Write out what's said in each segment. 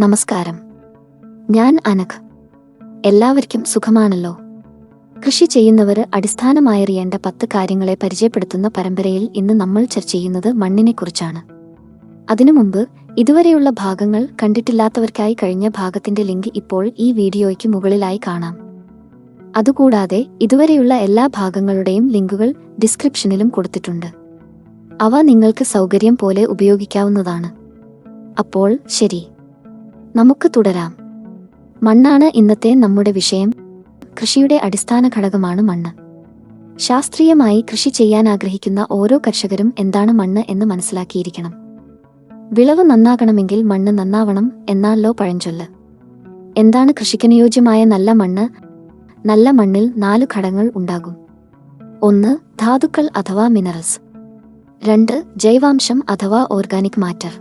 നമസ്കാരം. ഞാൻ അനഘ്. എല്ലാവർക്കും സുഖമാണല്ലോ? കൃഷി ചെയ്യുന്നവർ അടിസ്ഥാനമായറിയേണ്ട പത്ത് കാര്യങ്ങളെ പരിചയപ്പെടുത്തുന്ന പരമ്പരയിൽ ഇന്ന് നമ്മൾ ചർച്ച ചെയ്യുന്നത് മണ്ണിനെക്കുറിച്ചാണ്. അതിനു മുമ്പ് ഇതുവരെയുള്ള ഭാഗങ്ങൾ കണ്ടിട്ടില്ലാത്തവർക്കായി കഴിഞ്ഞ ഭാഗത്തിന്റെ ലിങ്ക് ഇപ്പോൾ ഈ വീഡിയോയ്ക്ക് മുകളിലായി കാണാം. അതുകൂടാതെ ഇതുവരെയുള്ള എല്ലാ ഭാഗങ്ങളുടെയും ലിങ്കുകൾ ഡിസ്ക്രിപ്ഷനിലും കൊടുത്തിട്ടുണ്ട്. അവ നിങ്ങൾക്ക് സൗകര്യം പോലെ ഉപയോഗിക്കാവുന്നതാണ്. അപ്പോൾ ശരി. നമുക്ക് തുടരാം. മണ്ണാണ് ഇന്നത്തെ നമ്മുടെ വിഷയം. കൃഷിയുടെ അടിസ്ഥാന ഘടകമാണ് മണ്ണ്. ശാസ്ത്രീയമായി കൃഷി ചെയ്യാൻ ആഗ്രഹിക്കുന്ന ഓരോ കർഷകരും എന്താണ് മണ്ണ് എന്ന് മനസ്സിലാക്കിയിരിക്കണം. വിളവ് നന്നാകണമെങ്കിൽ മണ്ണ് നന്നാവണം എന്നാലോ പഴഞ്ചൊല്ല്. എന്താണ് കൃഷിക്കനുയോജ്യമായ നല്ല മണ്ണ്? നല്ല മണ്ണിൽ നാല് ഘടകങ്ങൾ ഉണ്ടാകും. ഒന്ന് ധാതുക്കൾ അഥവാ മിനറൽസ് രണ്ട് ജൈവാംശം അഥവാ ഓർഗാനിക് മാറ്റർ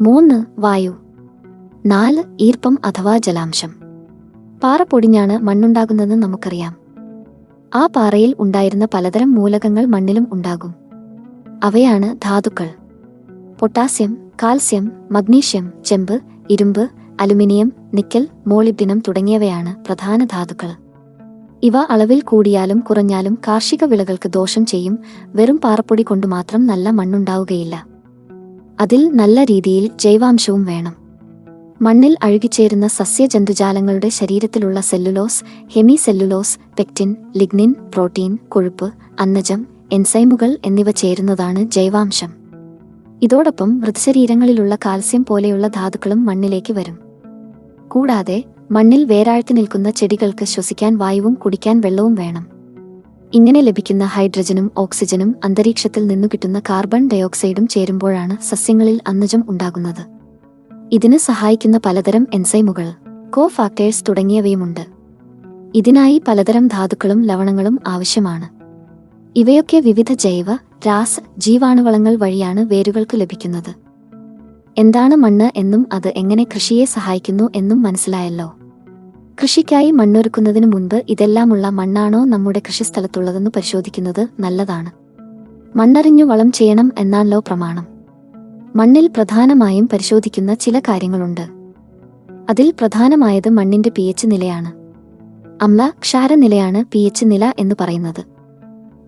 മൂന്ന് വായു. നാല് ഈർപ്പം അഥവാ ജലാംശം. പാറ പൊടിഞ്ഞാണ് മണ്ണുണ്ടാകുന്നത് നമുക്കറിയാം. ആ പാറയിൽ ഉണ്ടായിരുന്ന പലതരം മൂലകങ്ങൾ മണ്ണിലും ഉണ്ടാകും. അവയാണ് ധാതുക്കൾ. പൊട്ടാസ്യം കാൽസ്യം മഗ്നീഷ്യം ചെമ്പ് ഇരുമ്പ് അലുമിനിയം നിക്കൽ മോളിബ്ഡിനം തുടങ്ങിയവയാണ് പ്രധാന ധാതുക്കൾ. ഇവ അളവിൽ കൂടിയാലും കുറഞ്ഞാലും കാർഷിക വിളകൾക്ക് ദോഷം ചെയ്യും വെറും പാറപ്പൊടി കൊണ്ട് മാത്രം നല്ല മണ്ണുണ്ടാവുകയില്ല. അതിൽ നല്ല രീതിയിൽ ജൈവാംശവും വേണം. മണ്ണിൽ അഴുകിച്ചേരുന്ന സസ്യജന്തുജാലങ്ങളുടെ ശരീരത്തിലുള്ള cellulose hemicellulose pectin lignin protein കൊഴുപ്പ് അന്നജം എൻസൈമുകൾ എന്നിവ ചേരുന്നതാണ് ജൈവാംശം. ഇതോടൊപ്പം മൃതശരീരങ്ങളിലുള്ള കാൽസ്യം പോലെയുള്ള ധാതുക്കളും മണ്ണിലേക്ക് വരും. കൂടാതെ മണ്ണിൽ വേരാഴ്ത്തി നിൽക്കുന്ന ചെടികൾക്ക് ശ്വസിക്കാൻ വായുവും കുടിക്കാൻ വെള്ളവും വേണം. ഇങ്ങനെ ലഭിക്കുന്ന ഹൈഡ്രജനും ഓക്സിജനും അന്തരീക്ഷത്തിൽ നിന്നു കിട്ടുന്ന കാർബൺ ഡയോക്സൈഡും ചേരുമ്പോഴാണ് സസ്യങ്ങളിൽ അന്നജം ഉണ്ടാകുന്നത്. ഇതിന് സഹായിക്കുന്ന പലതരം എൻസൈമുകൾ കോ ഫാക്ടേഴ്സ് തുടങ്ങിയവയുമുണ്ട്. ഇതിനായി പലതരം ധാതുക്കളും ലവണങ്ങളും ആവശ്യമാണ്. ഇവയൊക്കെ വിവിധ ജൈവ രാസ ജീവാണുവളങ്ങൾ വഴിയാണ് വേരുകൾക്ക് ലഭിക്കുന്നത്. എന്താണ് മണ്ണ് എന്നും അത് എങ്ങനെ കൃഷിയെ സഹായിക്കുന്നു എന്നും മനസ്സിലായല്ലോ. കൃഷിക്കായി മണ്ണൊരുക്കുന്നതിനു മുൻപ് ഇതെല്ലാമുള്ള മണ്ണാണോ നമ്മുടെ കൃഷിസ്ഥലത്തുള്ളതെന്ന് പരിശോധിക്കുന്നത് നല്ലതാണ്. മണ്ണറിഞ്ഞു വളം ചെയ്യണം എന്നാണല്ലോ പ്രമാണം. മണ്ണിൽ പ്രധാനമായും പരിശോധിക്കുന്ന ചില കാര്യങ്ങളുണ്ട്. അതിൽ പ്രധാനമായത് മണ്ണിന്റെ പി എച്ച് നിലയാണ്. അമ്ല ക്ഷാരനിലയാണ് പി എച്ച് നില എന്ന് പറയുന്നത്.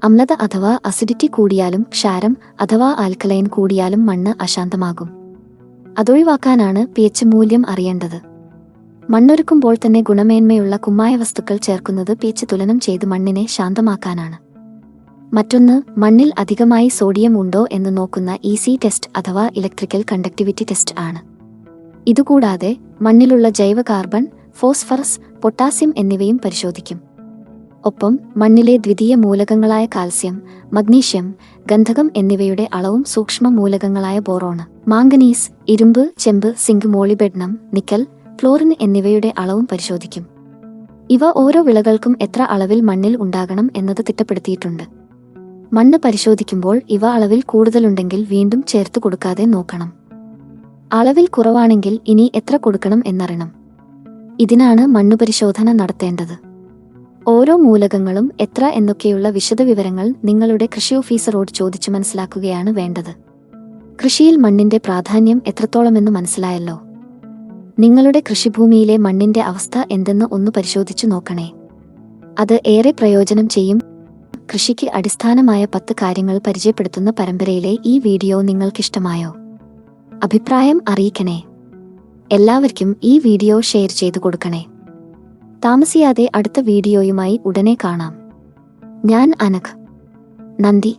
അമ്ലത അഥവാ അസിഡിറ്റി കൂടിയാലും ക്ഷാരം അഥവാ ആൽക്കലൈൻ കൂടിയാലും മണ്ണ് അശാന്തമാകും. അതൊഴിവാക്കാനാണ് പി എച്ച് മൂല്യം അറിയേണ്ടത്. മണ്ണൊരുക്കുമ്പോൾ തന്നെ ഗുണമേന്മയുള്ള കുമ്മായ വസ്തുക്കൾ ചേർക്കുന്നത് പി എച്ച് തുലനം ചെയ്ത് മണ്ണിനെ ശാന്തമാക്കാനാണ്. മറ്റൊന്ന് മണ്ണിൽ അധികമായി സോഡിയം ഉണ്ടോ എന്ന് നോക്കുന്ന ഇ സി ടെസ്റ്റ് അഥവാ ഇലക്ട്രിക്കൽ കണ്ടക്ടിവിറ്റി ടെസ്റ്റ് ആണ്. ഇതുകൂടാതെ മണ്ണിലുള്ള ജൈവ കാർബൺ ഫോസ്ഫറസ് പൊട്ടാസ്യം എന്നിവയും പരിശോധിക്കും. ഒപ്പം മണ്ണിലെ ദ്വിതീയ മൂലകങ്ങളായ കാൽസ്യം മഗ്നീഷ്യം ഗന്ധകം എന്നിവയുടെ അളവും സൂക്ഷ്മ മൂലകങ്ങളായ ബോറോണ് മാംഗനീസ് ഇരുമ്പ് ചെമ്പ് സിങ്ക് മോളിബെഡ്നം നിക്കൽ ഫ്ലോറിൻ എന്നിവയുടെ അളവും പരിശോധിക്കും. ഇവ ഓരോ വിളകൾക്കും എത്ര അളവിൽ മണ്ണിൽ ഉണ്ടാകണം എന്നത് തിട്ടപ്പെടുത്തിയിട്ടുണ്ട്. മണ്ണ് പരിശോധിക്കുമ്പോൾ ഇവ അളവിൽ കൂടുതലുണ്ടെങ്കിൽ വീണ്ടും ചേർത്ത് കൊടുക്കാതെ നോക്കണം. അളവിൽ കുറവാണെങ്കിൽ ഇനി എത്ര കൊടുക്കണം എന്നറിയണം. ഇതിനാണ് മണ്ണുപരിശോധന നടത്തേണ്ടത്. ഓരോ മൂലകങ്ങളും എത്ര എന്നൊക്കെയുള്ള വിശദവിവരങ്ങൾ നിങ്ങളുടെ കൃഷി ഓഫീസറോട് ചോദിച്ചു മനസ്സിലാക്കുകയാണ് വേണ്ടത്. കൃഷിയിൽ മണ്ണിന്റെ പ്രാധാന്യം എത്രത്തോളമെന്ന് മനസ്സിലായല്ലോ. നിങ്ങളുടെ കൃഷിഭൂമിയിലെ മണ്ണിന്റെ അവസ്ഥ എന്തെന്ന് ഒന്ന് പരിശോധിച്ചു നോക്കണേ. അത് ഏറെ പ്രയോജനം ചെയ്യും കൃഷിക്ക് അടിസ്ഥാനമായ പത്ത് കാര്യങ്ങൾ പരിചയപ്പെടുത്തുന്ന പരമ്പരയിലെ ഈ വീഡിയോ നിങ്ങൾക്കിഷ്ടമായോ? അഭിപ്രായം അറിയിക്കണേ. എല്ലാവർക്കും ഈ വീഡിയോ ഷെയർ ചെയ്തു കൊടുക്കണേ. താമസിയാതെ അടുത്ത വീഡിയോയുമായി ഉടനെ കാണാം. ഞാൻ അനഘ്. നന്ദി.